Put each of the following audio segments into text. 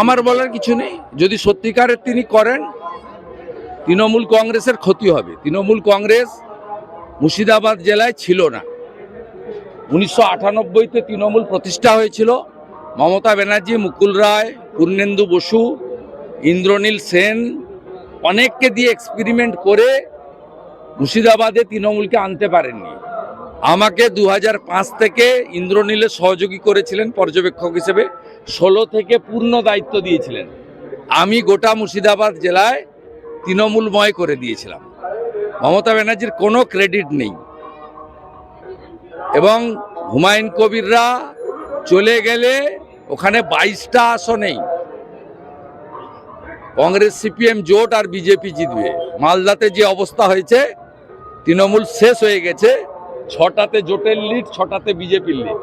আমার বলার কিছু নেই। যদি সত্যিকারের তিনি করেন, তৃণমূল কংগ্রেসের ক্ষতি হবে। তৃণমূল কংগ্রেস মুর্শিদাবাদ জেলায় ছিল না। উনিশশো আটানব্বইতে তৃণমূল প্রতিষ্ঠা হয়েছিল। মমতা ব্যানার্জি, মুকুল রায়, পূর্ণেন্দু বসু, ইন্দ্রনীল সেন অনেককে দিয়ে এক্সপেরিমেন্ট করে মুর্শিদাবাদে তৃণমূলকে আনতে পারেননি। আমাকে দু হাজার পাঁচ থেকে ইন্দ্রনীলের সহযোগী করেছিলেন পর্যবেক্ষক হিসেবে, ষোলো থেকে পূর্ণ দায়িত্ব দিয়েছিলেন। আমি গোটা মুর্শিদাবাদ জেলায় তৃণমূলময় করে দিয়েছিলাম। মমতা ব্যানার্জির কোনো ক্রেডিট নেই। এবং হুমায়ুন কবিররা চলে গেলে ওখানে বাইশটা আসনেই কংগ্রেস, সিপিএম জোট আর বিজেপি জিতবে। মালদাতে যে অবস্থা হয়েছে, তৃণমূল শেষ হয়ে গেছে। ছটাতে জোটের লিড ছটাতে বিজেপির লিড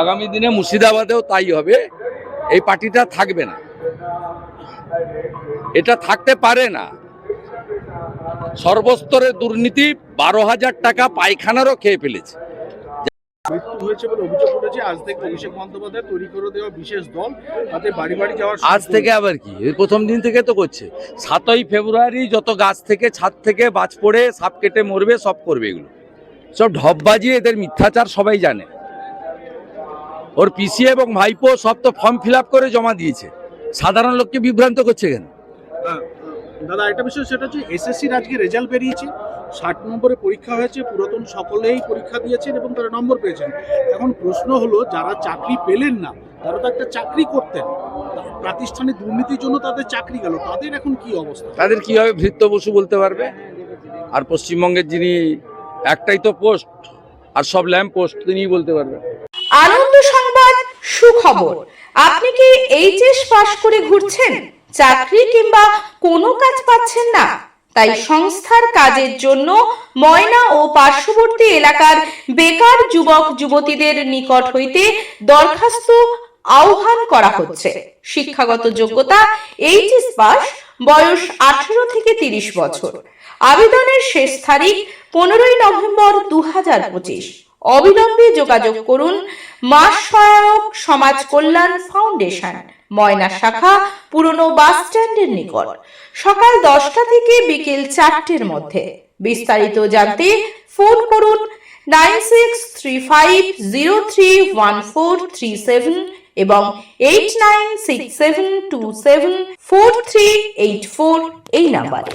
আগামী দিনে মুর্শিদাবাদেও তাই হবে। এই পার্টিটা থাকবে না। এটা থাকতে পারে না। সর্বস্তরের দুর্নীতি বারো হাজার টাকা পায়খানারও খেয়ে ফেলেছে। মৃত্যু হয়েছে বলে অভিযোগ উঠেছে। আজ থেকে অভিষেক বন্দ্যোপাধ্যায় তৈরি করে দেওয়া বিশেষ দল। তাতে বাড়ি বাড়ি যাওয়ার আজ থেকে আবার কি? প্রথম দিন থেকে তো করছে। সাতই ফেব্রুয়ারি যত গাছ থেকে ছাদ থেকে বাজ পড়ে সাপ কেটে মরবে সব করবে এগুলো। সব ঢপ বাজিয়ে এদের মিথ্যাচার সবাই জানে। ওর পিসি এবং ভাইপো সব তো ফর্ম ফিল করে জমা দিয়েছে। সাধারণ লোককে বিভ্রান্ত করছে কেন? দাদা একটা বিষয় সেটা হচ্ছে এসএসসির আজকে রেজাল্ট বেরিয়েছে। ষাট নম্বরে পরীক্ষা হয়েছে পুরাতন সকলেই পরীক্ষা দিয়েছেন এবং তারা নম্বর পেয়েছেন। এখন প্রশ্ন হলো যারা চাকরি পেলেন না তারা তো একটা চাকরি করতেন। প্রাতিষ্ঠানিক দুর্নীতির জন্য তাদের চাকরি গেল তাদের এখন কি অবস্থা? তাদের কীভাবে ভৃত্য বসু বলতে পারবে? আর পশ্চিমবঙ্গের যিনি একটাই তো পোস্ট, আর সব ল্যাম্প পোস্ট তিনিই বলতে পারবে আনন্দ সংবাদ, সুখবর। আপনি কি এইচএস পাশ করে ঘুরছেন? চাকরি কিংবা কোনো কাজ পাচ্ছেন না? তাই সংস্থার কাজের জন্য ময়না ও পার্শ্ববর্তী এলাকার বেকার যুবক, যুবতীদের নিকট হইতে দরখাস্ত আহ্বান করা হচ্ছে। শিক্ষাগত যোগ্যতা, এইচএস পাস বয়স আঠারো থেকে তিরিশ বছর। আবেদনের শেষ তারিখ পনেরোই নভেম্বর দু হাজার পঁচিশ। অবিলম্বে যোগাযোগ করুন মাস সহায়ক সমাজ কল্যাণ ফাউন্ডেশন, ময়না শাখা, পুরনো বাস স্ট্যান্ডের নিকট। সকাল দশটা থেকে বিকেল চারটের মধ্যে। বিস্তারিত জানতে ফোন করুন nine six three five zero three one four three seven এবং eight nine six seven two seven four three eight four এই নাম্বারে।